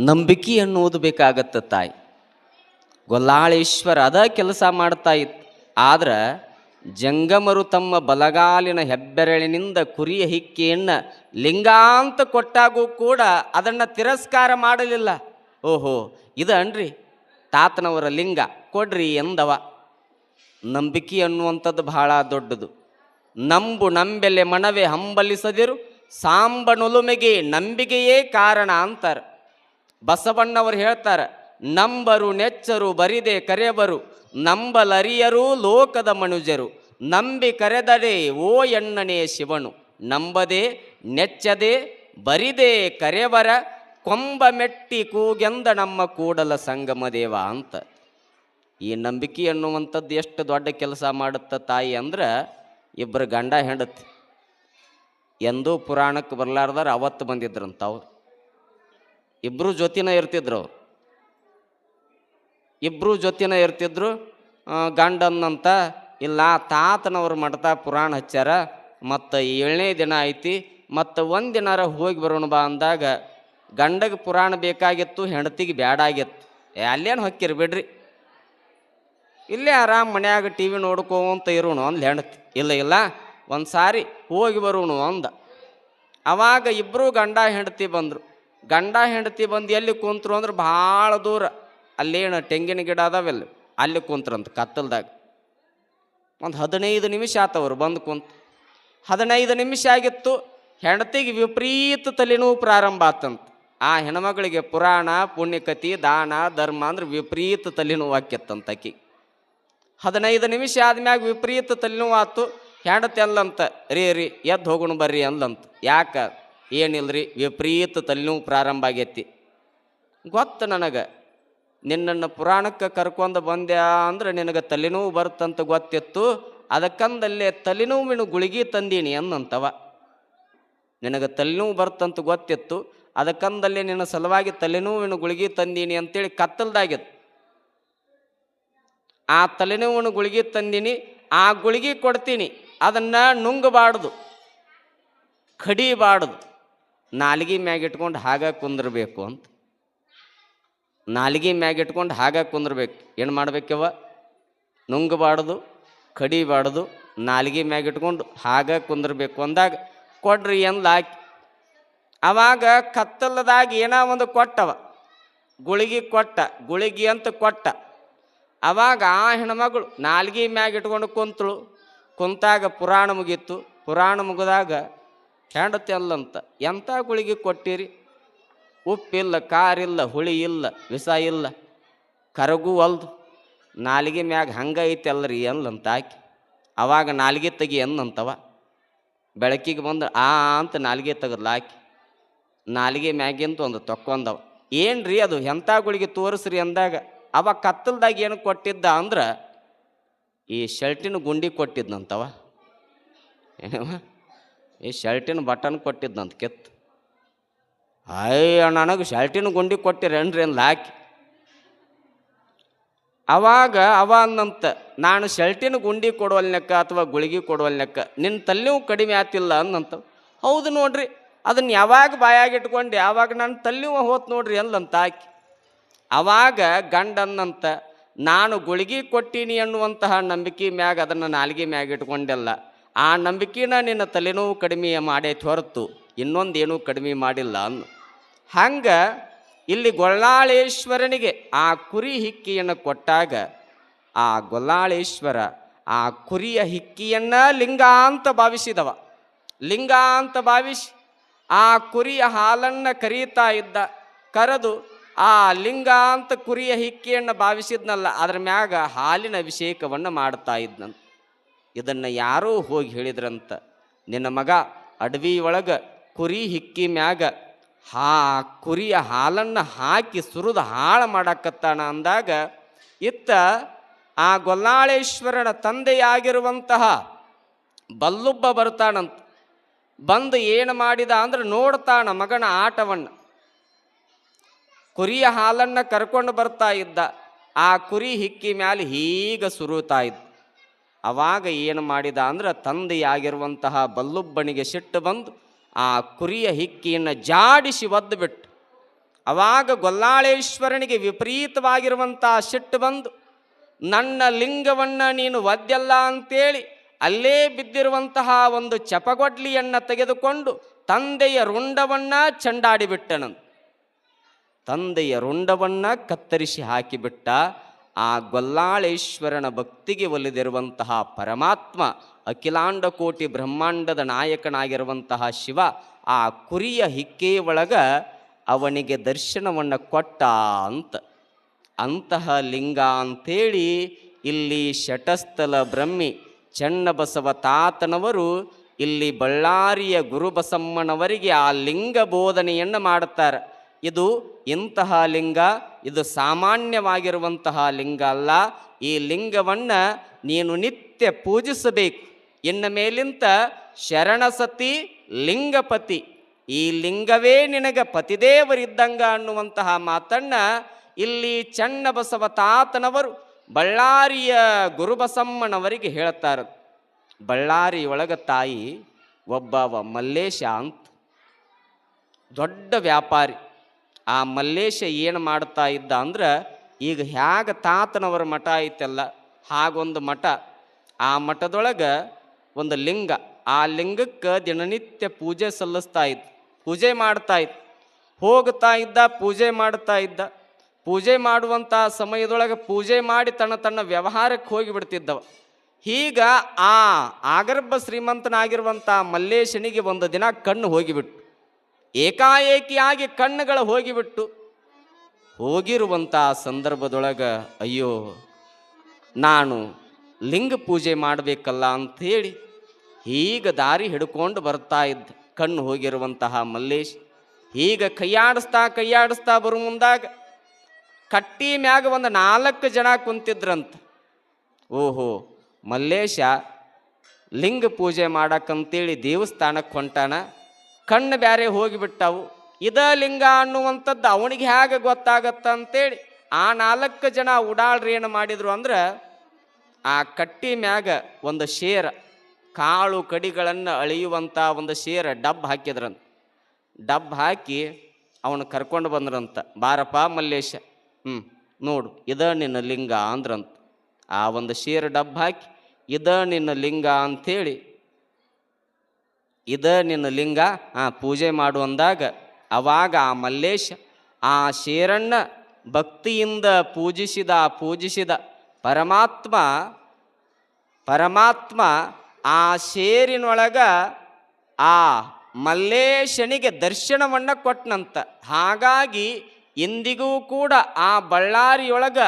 ನಂಬಿಕೆ ಅನ್ನುವುದು ಬೇಕಾಗತ್ತೆ ತಾಯಿ. ಗೊಲ್ಲಾಳೇಶ್ವರ ಅದ ಕೆಲಸ ಮಾಡ್ತಾ ಇತ್ತು. ಆದ್ರೆ ಜಂಗಮರು ತಮ್ಮ ಬಲಗಾಲಿನ ಹೆಬ್ಬೆರಳಿನಿಂದ ಕುರಿಯ ಹಿಕ್ಕಿಯನ್ನು ಲಿಂಗಾಂತ ಕೊಟ್ಟಾಗೂ ಕೂಡ ಅದನ್ನು ತಿರಸ್ಕಾರ ಮಾಡಲಿಲ್ಲ. ಓಹೋ, ಇದನ್ರಿ? ತಾತನವರ ಲಿಂಗ, ಕೊಡ್ರಿ ಎಂದವ. ನಂಬಿಕೆ ಅನ್ನುವಂಥದ್ದು ಬಹಳ ದೊಡ್ಡದು. ನಂಬು ನಂಬೆಲೆ ಮನವೇ ಹಂಬಲಿಸದಿರು ಸಾಂಬನೊಲುಮೆಗೆ ನಂಬಿಕೆಯೇ ಕಾರಣ ಅಂತಾರೆ. ಬಸವಣ್ಣವರು ಹೇಳ್ತಾರೆ, ನಂಬರು ನೆಚ್ಚರು ಬರಿದೆ ಕರೆಯವರು ನಂಬಲರಿಯರು ಲೋಕದ ಮನುಜರು, ನಂಬಿ ಕರೆದರೆ ಓ ಎಣ್ಣನೆ ಶಿವನು, ನಂಬದೆ ನೆಚ್ಚದೆ ಬರಿದೆ ಕರೆಯವರ ಕೊಂಬ ಮೆಟ್ಟಿ ಕೂಗೆಂದ ನಮ್ಮ ಕೂಡಲ ಸಂಗಮ ದೇವ ಅಂತ. ಈ ನಂಬಿಕೆ ಅನ್ನುವಂಥದ್ದು ಎಷ್ಟು ದೊಡ್ಡ ಕೆಲಸ ಮಾಡುತ್ತ ತಾಯಿ ಅಂದ್ರೆ, ಇಬ್ಬರು ಗಂಡ ಹೆಂಡತಿ, ಎಂದೂ ಪುರಾಣಕ್ಕೆ ಬರಲಾರ್ದಾರ ಅವತ್ತು ಬಂದಿದ್ರಂತ ಅವ್ರು ಇಬ್ಬರು ಜೊತಿನ ಇರ್ತಿದ್ರು. ಅವ್ರು ಇಬ್ಬರು ಜೊತಿನ ಇರ್ತಿದ್ರು ಗಂಡನ್ನಂತ, ಇಲ್ಲ ತಾತನವ್ರು ಮಾಡ್ತಾ ಪುರಾಣ ಹಚ್ಚಾರ ಮತ್ತು ಏಳನೇ ದಿನ ಐತಿ, ಮತ್ತು ಒಂದು ದಿನಾರ ಹೋಗಿ ಬರೋಣ ಬಾ ಅಂದಾಗ ಗಂಡಗೆ ಪುರಾಣ ಬೇಕಾಗಿತ್ತು, ಹೆಂಡತಿಗೆ ಬ್ಯಾಡ ಆಗಿತ್ತು. ಏ, ಅಲ್ಲೇನು ಹೊಕ್ಕಿರಿ ಬಿಡ್ರಿ. ಇಲ್ಲೇ ಆರಾಮ್ ಮನ್ಯಾಗ ಟಿ ವಿ ನೋಡ್ಕೊಂತ ಇರೋಣ ಅಂದ್ಲು ಹೆಂಡತಿ. ಇಲ್ಲ ಇಲ್ಲ ಒಂದು ಸಾರಿ ಹೋಗಿ ಬರೋಣ ಅಂದ. ಅವಾಗ ಇಬ್ಬರು ಗಂಡ ಹೆಂಡತಿ ಬಂದರು. ಗಂಡ ಹೆಂಡತಿ ಬಂದು ಎಲ್ಲಿ ಕುಂತ್ರು ಅಂದ್ರೆ ಭಾಳ ದೂರ. ಅಲ್ಲೇನು ತೆಂಗಿನ ಗಿಡ ಅದಾವೆಲ್ಲ, ಅಲ್ಲಿ ಕುಂತ್ರಂತ ಕತ್ತಲ್ದಾಗ. ಒಂದು ಹದಿನೈದು ನಿಮಿಷ ಆತವ್ರು ಬಂದು ಕುಂತು. ಹದಿನೈದು ನಿಮಿಷ ಆಗಿತ್ತು, ಹೆಂಡತಿಗೆ ವಿಪರೀತ ತಲೆನೋವು ಪ್ರಾರಂಭ ಆತಂತ. ಆ ಹೆಣ್ಮಗಳಿಗೆ ಪುರಾಣ, ಪುಣ್ಯಕತಿ, ದಾನ, ಧರ್ಮ ಅಂದ್ರೆ ವಿಪರೀತ ತಲೆನೋವು ಆಕ್ಯತ್ತಂತ ಆಕಿ. ಹದಿನೈದು ನಿಮಿಷ ಆದ್ಮ್ಯಾಗ ವಿಪರೀತ ತಲೆನೋವು ಆತು. ಹೆಂಡತಿ ಅಲ್ಲಂತ, ರೀ ರೀ, ಎದ್ದು ಹೋಗೋಣ ಬರ್ರಿ ಅಲ್ಲಂತ ಯಾಕ? ಏನಿಲ್ರಿ? ವಿಪರೀತ ತಲೆನೋವು ಪ್ರಾರಂಭ ಆಗೈತಿ. ಗೊತ್ತು ನನಗೆ. ನಿನ್ನನ್ನು ಪುರಾಣಕ್ಕೆ ಕರ್ಕೊಂಡು ಬಂದ್ಯ ಅಂದ್ರೆ ನಿನಗೆ ತಲೆನೋವು ಬರುತ್ತಂತ ಗೊತ್ತಿತ್ತು. ಅದಕ್ಕಂದಲ್ಲೇ ತಲೆನೋವಿನ ಗುಳಿಗೆ ತಂದೀನಿ ಅನ್ನಂತವ. ನಿನಗೆ ತಲೆನೋವು ಬರುತ್ತಂತ ಗೊತ್ತಿತ್ತು. ಅದಕ್ಕಂದಲ್ಲೇ ನಿನ್ನ ಸಲುವಾಗಿ ತಲೆನೋವಿನ ಗುಳಿಗೆ ತಂದೀನಿ ಅಂತೇಳಿ ಕತ್ತಲ್ದಾಗಿತ್ತು ಆ ತಲೆನೋವಿನ ಗುಳಿಗೆ ತಂದೀನಿ, ಆ ಗುಳಿಗೆ ಕೊಡ್ತೀನಿ. ಅದನ್ನು ನುಂಗಬಾರ್ದು. ಕಡಿಬಾರ್ದು. ನಾಲಿಗೆ ಮ್ಯಾಗ ಇಟ್ಕೊಂಡು ಹಾಗ ಕುಂದಿರ್ಬೇಕು ಅಂತ. ನಾಲ್ಗಿ ಮ್ಯಾಗ ಇಟ್ಕೊಂಡು ಹಾಗ ಕುಂದಿರ್ಬೇಕು. ಏನು ಮಾಡ್ಬೇಕವ? ನುಂಗಬಾರ್ದು, ಕಡಿಬಾರ್ದು, ನಾಲ್ಗಿ ಮ್ಯಾಗ ಇಟ್ಕೊಂಡು ಹಾಗ ಕುಂದಿರ್ಬೇಕು ಅಂದಾಗ ಕೊಡ್ರಿ ಎಂದು ಹಾಕಿ. ಅವಾಗ ಕತ್ತಲದಾಗ ಏನೋ ಒಂದು ಕೊಟ್ಟವ. ಗುಳಿಗೆ ಕೊಟ್ಟ, ಗುಳಿಗೆ ಅಂತ ಕೊಟ್ಟ. ಅವಾಗ ಆ ಹೆಣ್ಮಗಳು ನಾಲ್ಗಿ ಮ್ಯಾಗ ಇಟ್ಕೊಂಡು ಕುಂತಳು. ಕುಂತಾಗ ಪುರಾಣ ಮುಗೀತು. ಪುರಾಣ ಮುಗಿದಾಗ ಹೆಂಡತಿ ಅಲ್ಲಂತ ಎಂಥ ಗುಳಿಗೆ ಕೊಟ್ಟಿರಿ? ಉಪ್ಪಿಲ್ಲ, ಕಾರಿಲ್ಲ, ಹುಳಿ ಇಲ್ಲ, ವಿಷ ಇಲ್ಲ, ಕರಗೂ ಅಲ್ದು. ನಾಲಿಗೆ ಮ್ಯಾಗ ಹಂಗ ಐತೆ ಅಲ್ರಿ ಹಾಕಿ ಅವಾಗ ನಾಲಿಗೆ ತೆಗಿ ಅನ್ನಂತವ ಬೆಳಕಿಗೆ ಬಂದು, ಆ, ಅಂತ ನಾಲಿಗೆ ತೆಗೆದ್ಲ ಆಕಿ. ನಾಲಿಗೆ ಮ್ಯಾಗಿಂತ ಒಂದು ತೊಕ್ಕೊಂದವ. ಏನ್ರಿ ಅದು ಎಂಥ ಗುಳಿಗೆ ತೋರಿಸ್ರಿ ಅಂದಾಗ, ಅವ ಕತ್ತಲ್ದಾಗ ಏನು ಕೊಟ್ಟಿದ್ದ ಅಂದ್ರೆ, ಈ ಶರ್ಟಿನ ಗುಂಡಿ ಕೊಟ್ಟಿದ್ನಂತವ. ಏನವ? ಈ ಶರ್ಟಿನ ಬಟನ್ ಕೊಟ್ಟಿದ್ದಂತ ಕೆತ್ತು. ಅಯ್ಯ, ನನಗೆ ಶರ್ಟಿನ ಗುಂಡಿ ಕೊಟ್ಟಿರೇನ್ರಿ ಅಂದ್ ಹಾಕಿ ಅವಾಗ ಅವ ಅಂದಂತ, ನಾನು ಶರ್ಟಿನ ಗುಂಡಿ ಕೊಡುವಲ್ನಕ್ಕ ಅಥವಾ ಗುಳಿಗೆ ಕೊಡುವಲ್ನಕ್ಕ ನಿನ್ನ ತಲೆನೂ ಕಡಿಮೆ ಆತಿಲ್ಲ ಅಂದಂತ. ಹೌದು ನೋಡ್ರಿ ಅದನ್ನ ಯಾವಾಗ ಬಾಯಾಗಿಟ್ಕೊಂಡು ಯಾವಾಗ ನನ್ನ ತಲೆನೂ ಹೋತ್ ನೋಡ್ರಿ ಅಂದಂತ ಆಕಿ. ಅವಾಗ ಗಂಡ ಅಂದಂತ, ನಾನು ಗುಳಿಗೆ ಕೊಟ್ಟೀನಿ ಅನ್ನುವಂತಹ ನಂಬಿಕೆ ಮ್ಯಾಗ ಅದನ್ನು ನಾಲ್ಗೆ ಮ್ಯಾಗ ಇಟ್ಕೊಂಡೆಲ್ಲ. ಆ ನಂಬಿಕೆನ ನಿನ್ನ ತಲೆನೋವು ಕಡಿಮೆ ಮಾಡೇ ಹೊರತು ಇನ್ನೊಂದೇನೂ ಕಡಿಮೆ ಮಾಡಿಲ್ಲ ಅನ್ನು ಹಂಗೆ ಇಲ್ಲಿ ಗೊಲ್ಲಾಳೇಶ್ವರನಿಗೆ ಆ ಕುರಿ ಹಿಕ್ಕಿಯನ್ನು ಕೊಟ್ಟಾಗ ಆ ಗೊಲ್ಲಾಳೇಶ್ವರ ಆ ಕುರಿಯ ಹಿಕ್ಕಿಯನ್ನ ಲಿಂಗ ಅಂತ ಭಾವಿಸಿದವ. ಲಿಂಗ ಅಂತ ಭಾವಿಸಿ ಆ ಕುರಿಯ ಹಾಲನ್ನು ಕರೀತಾ ಇದ್ದ, ಕರೆದು ಆ ಲಿಂಗ ಅಂತ ಕುರಿಯ ಹಿಕ್ಕಿಯನ್ನು ಭಾವಿಸಿದ್ನಲ್ಲ, ಅದ್ರ ಮ್ಯಾಗ ಹಾಲಿನ ಅಭಿಷೇಕವನ್ನು ಮಾಡ್ತಾ ಇದ್ನಂತ. ಇದನ್ನು ಯಾರೂ ಹೋಗಿ ಹೇಳಿದ್ರಂತ. ನಿನ್ನ ಮಗ ಅಡವಿ ಒಳಗೆ ಕುರಿ ಹಿಕ್ಕಿ ಮ್ಯಾಗ ಹಾ ಕುರಿಯ ಹಾಲನ್ನು ಹಾಕಿ ಸುರಿದು ಹಾಳು ಮಾಡಕತ್ತಾಣ ಅಂದಾಗ, ಇತ್ತ ಆ ಗೊಲ್ಲಾಳೇಶ್ವರನ ತಂದೆಯಾಗಿರುವಂತಹ ಬಲ್ಲುಬ್ಬ ಬರ್ತಾನಂತ ಬಂದು ಏನು ಮಾಡಿದ ಅಂದ್ರೆ ನೋಡ್ತಾನ ಮಗನ ಆಟವನ್ನು. ಕುರಿಯ ಹಾಲನ್ನು ಕರ್ಕೊಂಡು ಬರ್ತಾ ಇದ್ದ. ಆ ಕುರಿ ಹಿಕ್ಕಿ ಮ್ಯಾಲೆ ಹೀಗ ಸುರುತಾ ಇದ್ದ. ಅವಾಗ ಏನು ಮಾಡಿದ ಅಂದ್ರೆ ತಂದೆಯಾಗಿರುವಂತಹ ಬಲ್ಲುಬ್ಬನಿಗೆ ಸಿಟ್ಟು ಬಂದು ಆ ಕುರಿಯ ಹಿಕ್ಕಿಯನ್ನು ಜಾಡಿಸಿ ಒದ್ದು ಬಿಟ್ಟು. ಅವಾಗ ಗೊಲ್ಲಾಳೇಶ್ವರನಿಗೆ ವಿಪರೀತವಾಗಿರುವಂಥ ಸಿಟ್ಟು ಬಂದು, ನನ್ನ ಲಿಂಗವನ್ನು ನೀನು ಒದ್ದಲ್ಲ ಅಂತೇಳಿ ಅಲ್ಲೇ ಬಿದ್ದಿರುವಂತಹ ಒಂದು ಚಪಗೊಡ್ಲಿಯನ್ನು ತೆಗೆದುಕೊಂಡು ತಂದೆಯ ರುಂಡವನ್ನ ಚಂಡಾಡಿಬಿಟ್ಟನಂತ ತಂದೆಯ ರುಂಡವನ್ನ ಕತ್ತರಿಸಿ ಹಾಕಿಬಿಟ್ಟ. ಆ ಗೊಲ್ಲಾಳೇಶ್ವರನ ಭಕ್ತಿಗೆ ಒಲಿದಿರುವಂತಹ ಪರಮಾತ್ಮ, ಅಖಿಲಾಂಡ ಕೋಟಿ ಬ್ರಹ್ಮಾಂಡದ ನಾಯಕನಾಗಿರುವಂತಹ ಶಿವ, ಆ ಕುರಿಯ ಹಿಕ್ಕೇ ಒಳಗ ಅವನಿಗೆ ದರ್ಶನವನ್ನು ಕೊಟ್ಟ ಅಂತ. ಅಂತಹ ಲಿಂಗ ಅಂಥೇಳಿ ಇಲ್ಲಿ ಶಟಸ್ಥಲ ಬ್ರಹ್ಮಿ ಚನ್ನಬಸವ ತಾತನವರು ಇಲ್ಲಿ ಬಳ್ಳಾರಿಯ ಗುರುಬಸಮ್ಮನವರಿಗೆ ಆ ಲಿಂಗ ಬೋಧನೆಯನ್ನು ಮಾಡುತ್ತಾರೆ ಇದು ಇಂತಹ ಲಿಂಗ, ಇದು ಸಾಮಾನ್ಯವಾಗಿರುವಂತಹ ಲಿಂಗ ಅಲ್ಲ. ಈ ಲಿಂಗವನ್ನು ನೀನು ನಿತ್ಯ ಪೂಜಿಸಬೇಕು. ಇನ್ನು ಮೇಲಿಂತ ಶರಣಸತಿ, ಲಿಂಗಪತಿ. ಈ ಲಿಂಗವೇ ನಿನಗ ಪತಿದೇವರಿದ್ದಂಗ ಅನ್ನುವಂತಹ ಮಾತನ್ನ ಇಲ್ಲಿ ಚನ್ನಬಸವ ತಾತನವರು ಬಳ್ಳಾರಿಯ ಗುರುಬಸಮ್ಮನವರಿಗೆ ಹೇಳ್ತಾರೆ. ಬಳ್ಳಾರಿ ಒಳಗ ತಾಯಿ ಒಬ್ಬವ ಮಲ್ಲೇಶ ಅಂತ. ದೊಡ್ಡ ವ್ಯಾಪಾರಿ. ಆ ಮಲ್ಲೇಶ ಏನು ಮಾಡ್ತಾ ಇದ್ದ ಅಂದ್ರೆ, ಈಗ ಹ್ಯಾಗ ತಾತನವರ ಮಠ ಐತಲ್ಲ, ಹಾಗೊಂದು ಮಠ. ಆ ಮಠದೊಳಗೆ ಒಂದು ಲಿಂಗ. ಆ ಲಿಂಗಕ್ಕೆ ದಿನನಿತ್ಯ ಪೂಜೆ ಸಲ್ಲಿಸ್ತಾ ಇದ್ದ, ಪೂಜೆ ಮಾಡ್ತಾ ಇದ್ದ. ಹೋಗ್ತಾ ಇದ್ದ, ಪೂಜೆ ಮಾಡ್ತಾ ಇದ್ದ. ಪೂಜೆ ಮಾಡುವಂಥ ಸಮಯದೊಳಗೆ ಪೂಜೆ ಮಾಡಿ ತನ್ನ ತನ್ನ ವ್ಯವಹಾರಕ್ಕೆ ಹೋಗಿಬಿಡ್ತಿದ್ದವ ಹೀಗ ಆ ಆಗರ್ಭ ಶ್ರೀಮಂತನಾಗಿರುವಂಥ ಮಲ್ಲೇಶನಿಗೆ ಒಂದು ದಿನ ಕಣ್ಣು ಹೋಗಿಬಿಟ್ಟು. ಏಕಾಏಕಿಯಾಗಿ ಕಣ್ಣುಗಳು ಹೋಗಿಬಿಟ್ಟು ಹೋಗಿರುವಂಥ ಸಂದರ್ಭದೊಳಗೆ, ಅಯ್ಯೋ, ನಾನು ಲಿಂಗ ಪೂಜೆ ಮಾಡಬೇಕಲ್ಲ ಅಂಥೇಳಿ ಈಗ ದಾರಿ ಹಿಡ್ಕೊಂಡು ಬರ್ತಾ ಇದ್ದ ಕಣ್ಣು ಹೋಗಿರುವಂತಹ ಮಲ್ಲೇಶ್. ಈಗ ಕೈಯಾಡಿಸ್ತಾ ಕೈಯಾಡಿಸ್ತಾ ಬರು ಮುಂದಾಗ ಕಟ್ಟಿ ಮ್ಯಾಗ ಒಂದು ನಾಲ್ಕು ಜನ ಕುಂತಿದ್ರಂತ. ಓಹೋ, ಮಲ್ಲೇಶ ಲಿಂಗ ಪೂಜೆ ಮಾಡಕ್ಕಂತೇಳಿ ದೇವಸ್ಥಾನಕ್ಕೆ ಹೊಂಟಾನ? ಕಣ್ಣು ಬ್ಯಾರೆ ಹೋಗಿಬಿಟ್ಟವು. ಇದ ಲಿಂಗ ಅನ್ನುವಂಥದ್ದು ಅವನಿಗೆ ಹೇಗೆ ಗೊತ್ತಾಗತ್ತ ಅಂತೇಳಿ ಆ ನಾಲ್ಕು ಜನ ಉಡಾಳ್ರಿ ಏನು ಮಾಡಿದ್ರು ಅಂದ್ರೆ ಆ ಕಟ್ಟಿ ಮ್ಯಾಗ ಒಂದು ಶೇರ, ಕಾಳು ಕಡಿಗಳನ್ನು ಅಳಿಯುವಂಥ ಒಂದು ಶೇರ ಡಬ್ ಹಾಕಿದ್ರಂತ. ಡಬ್ ಹಾಕಿ ಅವನು ಕರ್ಕೊಂಡು ಬಂದ್ರಂತ. ಬಾರಪ್ಪ ಮಲ್ಲೇಶ ಹ್ಞೂ ನೋಡು, ಇದ ನಿನ್ನ ಲಿಂಗ ಅಂದ್ರಂತ. ಆ ಒಂದು ಶೇರ ಡಬ್ ಹಾಕಿ, ಇದ ನಿನ್ನ ಲಿಂಗ ಅಂಥೇಳಿ ಇದ ನಿನ್ನ ಲಿಂಗ ಆ ಪೂಜೆ ಮಾಡು ಅಂದಾಗ ಅವಾಗ ಆ ಮಲ್ಲೇಶ, ಆ ಶೇರಣ್ಣ ಭಕ್ತಿಯಿಂದ ಪೂಜಿಸಿದ ಪೂಜಿಸಿದ ಪರಮಾತ್ಮ ಪರಮಾತ್ಮ ಆ ಶೇರಿನೊಳಗ ಆ ಮಲ್ಲೇಶನಿಗೆ ದರ್ಶನವನ್ನು ಕೊಟ್ಟನಂತ ಹಾಗಾಗಿ ಇಂದಿಗೂ ಕೂಡ ಆ ಬಳ್ಳಾರಿಯೊಳಗ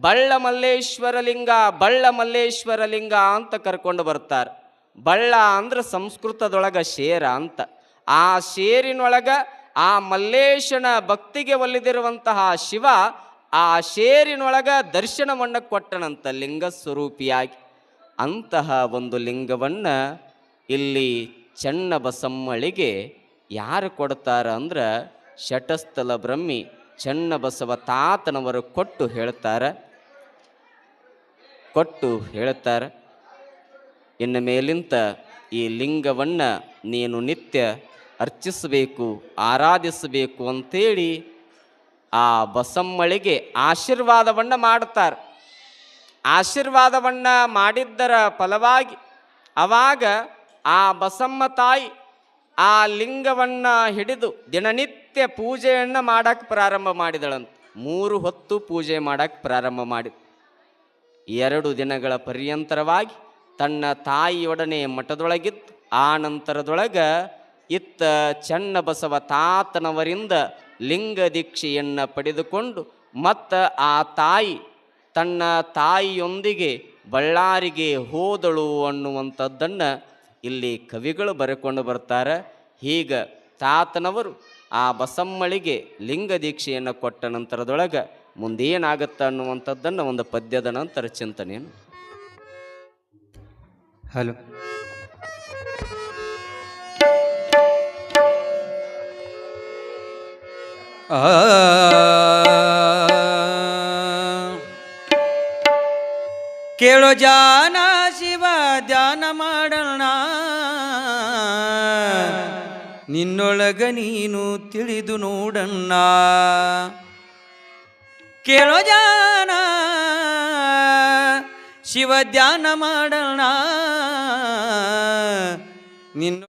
ಬಳ್ಳ ಮಲ್ಲೇಶ್ವರ ಲಿಂಗ ಬಳ್ಳ ಮಲ್ಲೇಶ್ವರ ಲಿಂಗ ಅಂತ ಕರ್ಕೊಂಡು ಬರ್ತಾರೆ. ಬಳ್ಳ ಅಂದ್ರೆ ಸಂಸ್ಕೃತದೊಳಗೆ ಶೇರ ಅಂತ. ಆ ಶೇರಿನೊಳಗೆ ಆ ಮಲ್ಲೇಶನ ಭಕ್ತಿಗೆ ಒಲಿದಿರುವಂತಹ ಶಿವ ಆ ಶೇರಿನೊಳಗೆ ದರ್ಶನವನ್ನು ಕೊಟ್ಟನಂತ ಲಿಂಗ ಸ್ವರೂಪಿಯಾಗಿ. ಅಂತಹ ಒಂದು ಲಿಂಗವನ್ನು ಇಲ್ಲಿ ಚನ್ನ ಬಸಮ್ಮಳಿಗೆ ಯಾರು ಕೊಡ್ತಾರ ಅಂದ್ರೆ ಶಟಸ್ಥಲ ಬ್ರಹ್ಮಿ ಚನ್ನ ಬಸವ ತಾತನವರು ಕೊಟ್ಟು ಹೇಳ್ತಾರೆ. ಕೊಟ್ಟು ಹೇಳ್ತಾರ. ಇನ್ನು ಮೇಲಿಂತ ಈ ಲಿಂಗವನ್ನು ನೀನು ನಿತ್ಯ ಅರ್ಚಿಸಬೇಕು, ಆರಾಧಿಸಬೇಕು ಅಂತೇಳಿ ಆ ಬಸಮ್ಮಳಿಗೆ ಆಶೀರ್ವಾದವನ್ನು ಮಾಡುತ್ತಾರೆ. ಆಶೀರ್ವಾದವನ್ನು ಮಾಡಿದ್ದರ ಫಲವಾಗಿ ಅವಾಗ ಆ ಬಸಮ್ಮ ತಾಯಿ ಆ ಲಿಂಗವನ್ನು ಹಿಡಿದು ದಿನನಿತ್ಯ ಪೂಜೆಯನ್ನು ಮಾಡಕ್ಕೆ ಪ್ರಾರಂಭ ಮಾಡಿದಳಂತ. ಮೂರು ಹೊತ್ತು ಪೂಜೆ ಮಾಡಕ್ಕೆ ಪ್ರಾರಂಭ ಮಾಡಿ ಎರಡು ದಿನಗಳ ಪರ್ಯಂತರವಾಗಿ ತನ್ನ ತಾಯಿಯೊಡನೆ ಮಠದೊಳಗಿತ್ತು. ಆ ನಂತರದೊಳಗೆ ಇತ್ತ ಚನ್ನ ಬಸವ ತಾತನವರಿಂದ ಲಿಂಗ ದೀಕ್ಷೆಯನ್ನು ಪಡೆದುಕೊಂಡು ಮತ್ತು ಆ ತಾಯಿ ತನ್ನ ತಾಯಿಯೊಂದಿಗೆ ಬಳ್ಳಾರಿಗೆ ಹೋದಳು ಅನ್ನುವಂಥದ್ದನ್ನು ಇಲ್ಲಿ ಕವಿಗಳು ಬರೆಕೊಂಡು ಬರ್ತಾರೆ. ಹೀಗೆ ತಾತನವರು ಆ ಬಸಮ್ಮಳಿಗೆ ಲಿಂಗ ದೀಕ್ಷೆಯನ್ನು ಕೊಟ್ಟ ನಂತರದೊಳಗೆ ಮುಂದೇನಾಗುತ್ತೆ ಅನ್ನುವಂಥದ್ದನ್ನು ಒಂದು ಪದ್ಯದ ನಂತರ ಚಿಂತನೆಯನ್ನು ಹಲೋ. ಆ. ಕೇಳೋ ಜಾನ ಶಿವ ಧ್ಯಾನ ಮಾಡೋಣ. ನಿನ್ನೊಳಗ ನೀನು ತಿಳಿದು ನೋಡಣ್ಣ. ಕೇಳೋ ಜಾನ ಶಿವ ಧ್ಯಾನ ಮಾಡೋಣ. ನಿನ್ನ